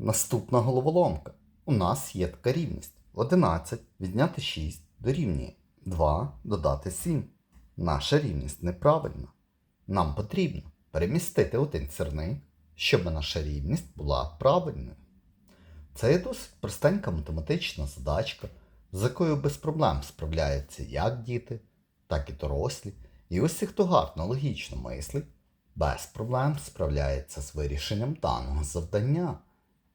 Наступна головоломка. У нас є така рівність. 11 відняти 6 дорівнює 2 додати 7. Наша рівність неправильна. Нам потрібно перемістити один сірник, щоб наша рівність була правильною. Це є досить простенька математична задачка, з якою без проблем справляються як діти, так і дорослі. І усі, хто гарно логічно мислить, без проблем справляється з вирішенням даного завдання.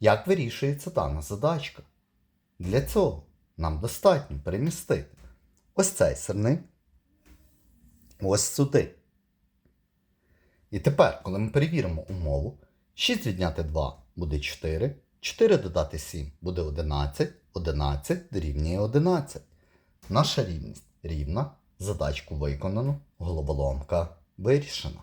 Як вирішується дана задачка? Для цього нам достатньо перемістити ось цей сирник ось сюди. І тепер, коли ми перевіримо умову, 6 відняти 2 буде 4, 4 додати 7 буде 11, 11 дорівнює 11. Наша рівність рівна, задачку виконано, головоломка вирішена.